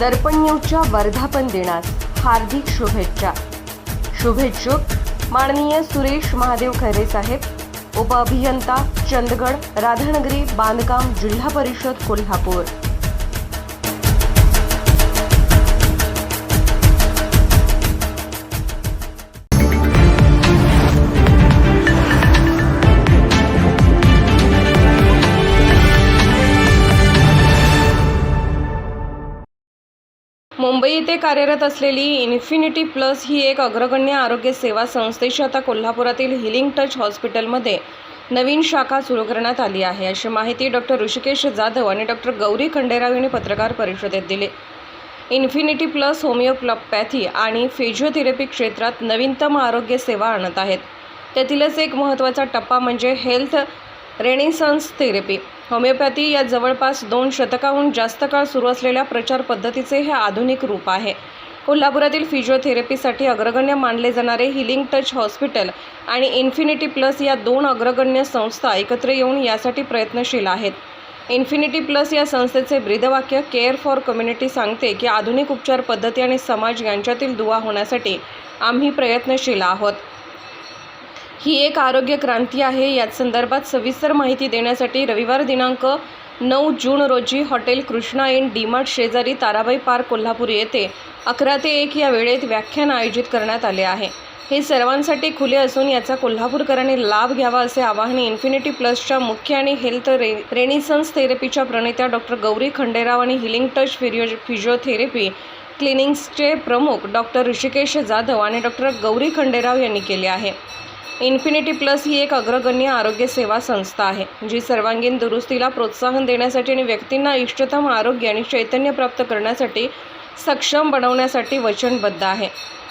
दर्पण न्यूजच्या वर्धापन दिनास हार्दिक शुभेच्छा. शुभेच्छुक माननीय सुरेश महादेव खैरे साहेब उपअभियंता चंदगड राधानगरी बांधकाम जिल्हा परिषद कोल्हापूर. मुंबई येथे कार्यरत असलेली इन्फिनिटी प्लस ही एक अग्रगण्य आरोग्य सेवा संस्थेची आता कोल्हापुरातील हिलिंग टच हॉस्पिटलमध्ये नवीन शाखा सुरू करण्यात आली आहे. अशी माहिती डॉक्टर ऋषिकेश जाधव आणि डॉक्टर गौरी खंडेराव यांनी पत्रकार परिषदेत दिली. इन्फिनिटी प्लस होमिओपॅथी आणि फिजिओथेरपी क्षेत्रात नवीनतम आरोग्य सेवा आणत आहेत. त्यातीलच एक महत्त्वाचा टप्पा म्हणजे हेल्थ रेनिसन्स थेरपी. होमिओपॅथी या जवळपास दोन शतकाहून जास्त काळ सुरू असलेल्या प्रचार पद्धतीचे हे आधुनिक रूप आहे. कोल्हापुरातील फिजिओथेरपीसाठी अग्रगण्य मानले जाणारे हिलिंग टच हॉस्पिटल आणि इन्फिनिटी प्लस या दोन अग्रगण्य संस्था एकत्र येऊन यासाठी प्रयत्नशील आहेत. इन्फिनिटी प्लस या संस्थेचे ब्रीदवाक्य केअर फॉर कम्युनिटी सांगते की आधुनिक उपचार पद्धती आणि समाज यांच्यातील दुवा होण्यासाठी आम्ही प्रयत्नशील आहोत. ही एक आरोग्य क्रांती आहे. याच संदर्भात सविस्तर माहिती देण्यासाठी रविवार दिनांक नऊ जून रोजी हॉटेल कृष्णा इन डीमार्ट शेजारी ताराबाई पार्क कोल्हापूर येथे अकरा ते एक या वेळेत व्याख्यान आयोजित करण्यात आले आहे. हे सर्वांसाठी खुले असून याचा कोल्हापूरकरांनी लाभ घ्यावा असे आवाहन इन्फिनिटी प्लसच्या मुख्य आणि हेल्थ रे रेनिसन्स थेरपीच्या प्रणेत्या डॉक्टर गौरी खंडेराव आणि हिलिंग टच फिरिओ फिजिओथेरपी क्लिनिक्सचे प्रमुख डॉक्टर ऋषिकेश जाधव आणि डॉक्टर गौरी खंडेराव यांनी केले आहे. इन्फिनिटी प्लस ही एक अग्रगण्य आरोग्य सेवा संस्था आहे जी सर्वांगीण दुरुस्तीला प्रोत्साहन देण्यासाठी आणि व्यक्तींना इष्टतम आरोग्य आणि चैतन्य प्राप्त करण्यासाठी सक्षम बनवण्यासाठी वचनबद्ध आहे.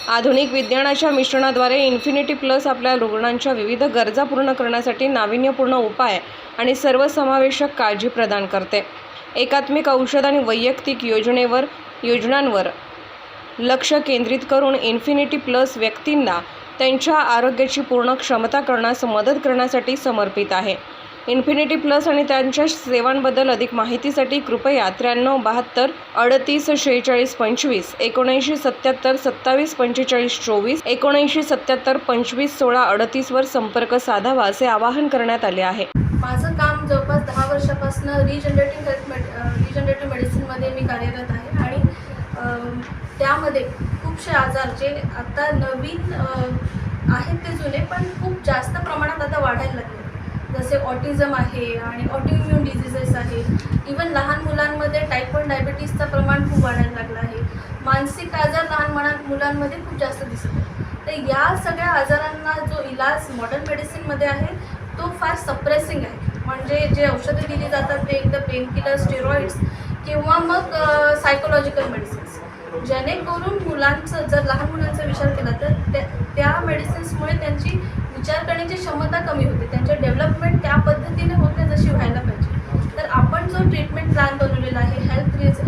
आधुनिक विज्ञानाच्या मिश्रणाद्वारे इन्फिनिटी प्लस आपल्या रुग्णांच्या विविध गरजा पूर्ण करण्यासाठी नाविन्यपूर्ण उपाय आणि सर्वसमावेशक काळजी प्रदान करते. एकात्मिक औषध आणि वैयक्तिक योजनेवर योजनांवर लक्ष केंद्रित करून इन्फिनिटी प्लस व्यक्तींना त्यांच्या आरोग्याची पूर्ण क्षमता करण्यास मदत करण्यासाठी समर्पित आहे. इन्फिनिटी प्लस आणि त्यांच्या सेवांबद्दल अधिक माहितीसाठी कृपया त्र्याण्णव बहात्तर अडतीस शेहेचाळीस पंचवीस एकोणऐंशी सत्याहत्तर सत्तावीस पंचेचाळीस चोवीस एकोणऐंशी सत्याहत्तर पंचवीस सोळा अडतीसवर संपर्क साधावा असे आवाहन करण्यात आले आहे. माझं काम जवळपास दहा वर्षापासून रिजनरेटिव्ह हेल्थ मेड रिजनरेटिव्ह मेडिसिनमध्ये मी कार्यरत आहे आणि त्यामध्ये खूपसे आजार जे आता नवीन आहेत ते जुने पण खूप जास्त प्रमाणात आता वाढायला लागले. जसे ऑटिझम आहे आणि ऑटिम्युन डिझिजेस आहे. इवन लहान मुलांमध्ये टाईप वन डायबिटीसचं प्रमाण खूप वाढायला लागलं आहे. मानसिक आजार लहान मना मुलांमध्ये खूप जास्त दिसत आहे तर या सगळ्या आजारांना जो इलाज मॉडर्न मेडिसिनमध्ये आहे तो फार सप्रेसिंग आहे. म्हणजे जे औषधं दिली जातात ते एकदा पेनकिलर स्टेरॉइड्स किंवा मग सायकोलॉजिकल मेडिसिन जेणेकरून मुलांचं जर लहान मुलांचा विचार केला तर त्या त्या मेडिसिन्समुळे त्यांची विचार करण्याची क्षमता कमी होते. त्यांच्या डेव्हलपमेंट त्या पद्धतीने होत नाही जशी व्हायला पाहिजे. तर आपण जो ट्रीटमेंट प्लॅन बनवलेला आहे हेल्थ रिज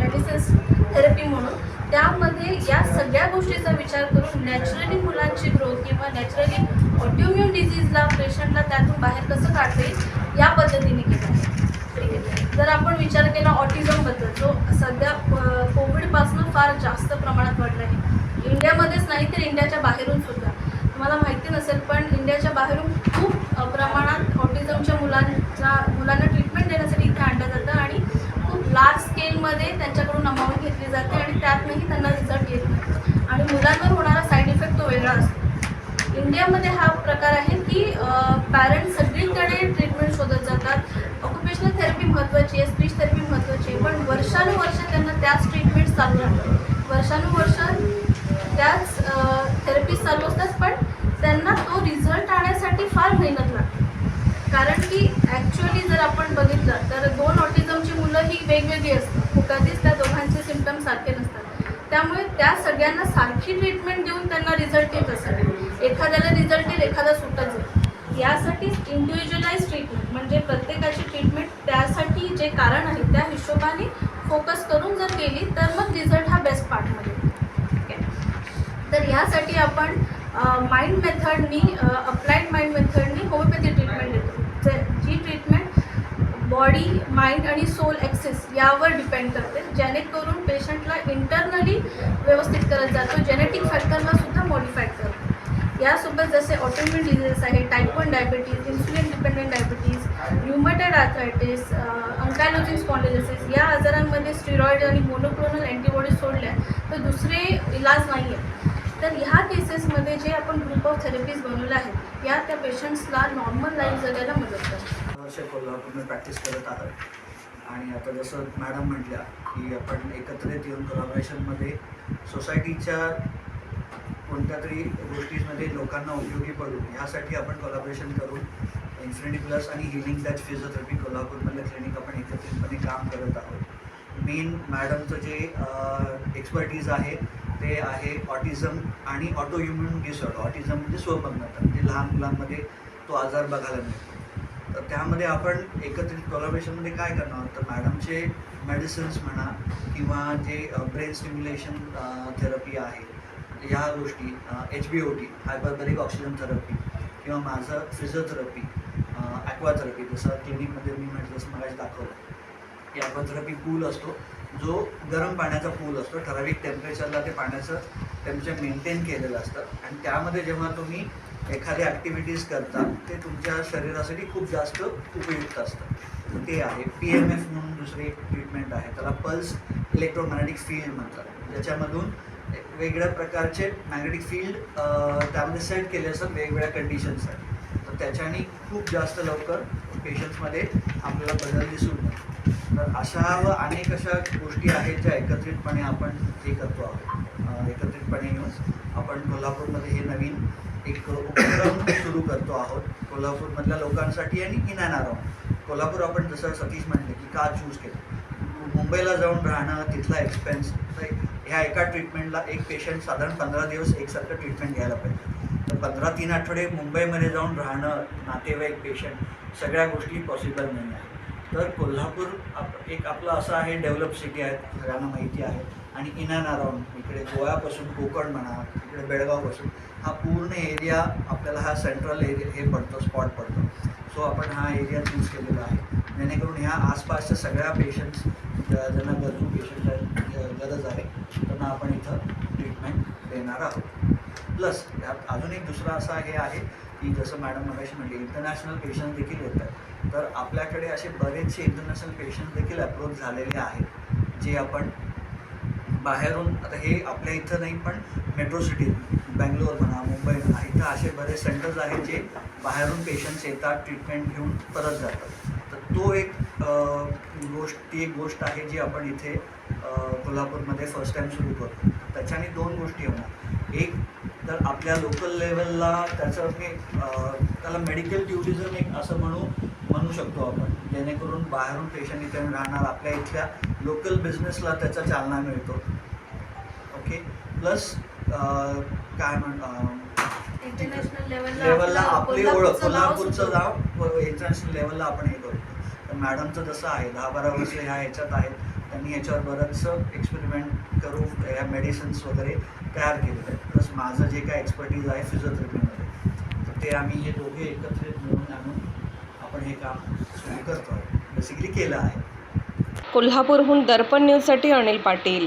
मेडिसिन्स थेरपी म्हणून त्यामध्ये या सगळ्या गोष्टीचा विचार करून नॅचरली मुलांची ग्रोथ किंवा नॅचरली ऑटोम्युन डिझीजला पेशंटला त्यातून बाहेर कसं काढता येईल या पद्धतीने केलं आहे. ठीक आहे जर आपण विचार केला ऑटिझमबद्दल जो सध्या प- फार जास्त प्रमाणात वाढलं आहे. इंडियामध्येच नाही तर इंडियाच्या बाहेरून सुद्धा. तुम्हाला माहिती नसेल पण इंडियाच्या बाहेरून खूप प्रमाणात ऑटिझमच्या मुलांचा मुलांना ट्रीटमेंट देण्यासाठी इथे आणलं जातं आणि खूप लार्ज स्केलमध्ये त्यांच्याकडून अमाऊंट घेतली जाते आणि त्यातनंही त्यांना रिझल्ट येत नाही. आणि मुलांवर होणारा साईड इफेक्ट तो वेगळा असतो. इंडियामध्ये हा प्रकार आहे की पॅरेंट्स सगळीकडे ट्रीटमेंट शोधत जातात. ऑक्युपेशनल थेरपी महत्त्वाची आहे स्पीच थेरपी महत्त्वाची आहे पण वर्षानुवर्ष त्यांना त्याच ट्रीटमेंट चालू राहतात वर्षानुवर्ष त्याच थेरपी चालू असतात पण त्यांना तो रिझल्ट आणण्यासाठी फार मेहनत लागते. कारण की ॲक्च्युअली जर आपण बघितलं तर दोन ऑटिझमची मुलं ही वेगवेगळी असतात. कधीच त्या दोघांचे सिमटम सारखे नसतात. त्यामुळे त्या सगळ्यांना सारखी ट्रीटमेंट देऊन त्यांना रिझल्ट येत असतात एखाद्याला रिझल्ट येईल एखादा सुटत जाईल. यासाठी इंडिव्हिज्युअलाइज ट्रीटमेंट म्हणजे प्रत्येकाची ट्रीटमेंट त्यासाठी जे कारण आहे त्या हिशोबाने फोकस करून केली तर मग रिझल्ट हा बेस्ट पार्टमध्ये ठीक आहे तर ह्यासाठी आपण माइंड मेथडनी अप्लाइड माइंड मेथडनी होमिओपॅथी ट्रीटमेंट देतो. जी ट्रीटमेंट बॉडी माइंड आणि सोल ॲक्सेस यावर डिपेंड करते जेणेकरून पेशंटला इंटरनली व्यवस्थित करत जातो जेनेटिक फॅक्टरला सुद्धा मॉडिफाय करतो. यासोबत जसे ऑटोम्युन डिझीज आहे type one diabetes insulin dependent diabetes rheumatoid arthritis ankylosing spondylitis या आजारांमध्ये स्टिरॉइड आणि मोनोक्लोनल अँटीबॉडीज सोडल्या तर दुसरे इलाज नाही आहे तर ह्या केसेसमध्ये जे आपण ग्रुप ऑफ थेरपीज बनवल्या आहेत या त्या पेशंट्सला नॉर्मल लाईफ जगायला मदत करतात वर्ष कोल्हापूरमध्ये प्रॅक्टिस करत आहोत. आणि आता जसं मॅडम म्हटल्या की आपण एकत्रित येऊन कोलॅबरेशनमध्ये सोसायटीच्या कोणत्या तरी गोष्टींमध्ये लोकांना उपयोगी पडू यासाठी आपण कोलॅबरेशन करून इन्फिनिटी प्लस आणि हिलिंग टच फिजिओथेरपी कोल्हापूरमधलं क्लिनिक आपण एकत्रितपणे काम करत आहोत. मेन मॅडमचं जे एक्सपर्टीज आहे ते आहे ऑटिझम आणि ऑटो इम्युन डिसऑर्डर ऑटिझम म्हणजे स्वयंपाकता म्हणजे लहान मुलांमध्ये तो आजार बघायला मिळतो. तर त्यामध्ये आपण एकत्रित कोलॅबरेशनमध्ये काय करणार आहोत? तर मॅडमचे मेडिसिन्स म्हणा किंवा जे ब्रेन स्टिम्युलेशन थेरपी आहे ह्या गोष्टी H B O T hyperbaric oxygen therapy किंवा माझं फिजिओथेरपी ॲक्वाथेरपी जसं क्लिनिकमध्ये मी म्हटलं जसं मला दाखवलं की ॲक्वाथेरपी पूल असतो जो गरम पाण्याचा पूल असतो ठराविक टेम्परेचरला ते पाण्याचं टेम्परेचर मेंटेन केलेलं असतं. आणि त्यामध्ये जेव्हा तुम्ही एखाद्या ॲक्टिव्हिटीज करता ते तुमच्या शरीरासाठी खूप जास्त उपयुक्त असतं. ते आहे पी एम एफ म्हणून दुसरी एक ट्रीटमेंट आहे त्याला पल्स इलेक्ट्रोमॅग्नेटिक फील्ड म्हणतात. ज्याच्यामधून वेगळ्या प्रकारचे मॅग्नेटिक फील्ड त्यामध्ये सेट केले असतात वेगवेगळ्या कंडिशनसाठी तर त्याच्याने खूप जास्त लवकर पेशंट्समध्ये आपल्याला बदल दिसून येतो. तर अशा व अनेक अशा गोष्टी आहेत ज्या एकत्रितपणे आपण हे करतो आहोत. एकत्रितपणे येऊन आपण कोल्हापूरमध्ये हे नवीन एक उपक्रम सुरू करतो आहोत. कोल्हापूरमधल्या लोकांसाठी आणि इन अँड अराउंड कोल्हापूर आपण जसं सतीश म्हणले की का चूज केलं? मुंबईला जाऊन राहणं तिथला एक्सपेन्स ह्या एका ट्रीटमेंटला एक पेशंट साधारण पंधरा दिवस एकसारखं ट्रीटमेंट घ्यायला पाहिजे. तर पंधरा तीन आठवडे मुंबईमध्ये जाऊन राहणं नातेवाईक पेशंट सगळ्या गोष्टी पॉसिबल नाही आहे तर कोल्हापूर आप एक आपलं असं आहे डेव्हलप सिटी आहे सगळ्यांना माहिती आहे. आणि इन अराउंड इकडे गोव्यापासून कोकण म्हणा इकडे बेळगावपासून हा पूर्ण एरिया आपल्याला हा सेंट्रल एरिया हे पडतो स्पॉट पडतो. सो आपण हा एरिया चूज केलेला आहे. जेणेकरून ह्या आसपासच्या सगळ्या पेशंट्स ज्यांना गरजू पेशंट गरज आहे त्यांना आपण इथं ट्रीटमेंट देणार आहोत. प्लस यात अजून एक दुसरा असा हे आहे की जसं मॅडम मगाशी म्हणली इंटरनॅशनल पेशंट देखील येतात. तर आपल्याकडे असे बरेचसे इंटरनॅशनल पेशंट देखील अप्रोच झालेले आहेत जे आपण बाहेरून आता हे आपल्या इथं नाही पण मेट्रो सिटी बँगलोर म्हणा मुंबई म्हणा इथं असे बरेच सेंटर्स आहेत जे बाहेरून पेशंट्स येतात ट्रीटमेंट घेऊन परत जातात. तर तो एक गोष्ट ती एक गोष्ट आहे जी आपण इथे कोल्हापूरमध्ये फर्स्ट टाईम सुरू करतो. त्याच्याने दोन गोष्टी होणार. एक तर आपल्या लोकल लेवलला त्याचं हे त्याला मेडिकल ट्युरिझम एक असं म्हणू म्हणू शकतो आपण. जेणेकरून बाहेरून पेशंट इथे राहणार आपल्या इथल्या लोकल बिझनेसला त्याचा चालना मिळतो. ओके प्लस काय म्हण लेवलला लेवलला आपली ओळख कोल्हापूरचं नाव इंटरनॅशनल लेवलला आपण हे करतो तर मॅडमचं जसं आहे दहा बारा वर्ष ह्या ह्याच्यात आहेत त्यांनी याच्यावर बरंचसं एक्सपेरिमेंट करून या मेडिसिन्स वगैरे तयार केलेलं आहे प्लस माझं जे काय एक्सपर्टीज आहे फिजिओथेरपीमध्ये तर ते आम्ही हे दोघे एकत्रित मिळून आणून आपण हे काम सुरू करतो आहे बेसिकली केलं आहे. कोल्हापूरहून दर्पण न्यूजसाठी अनिल पाटील.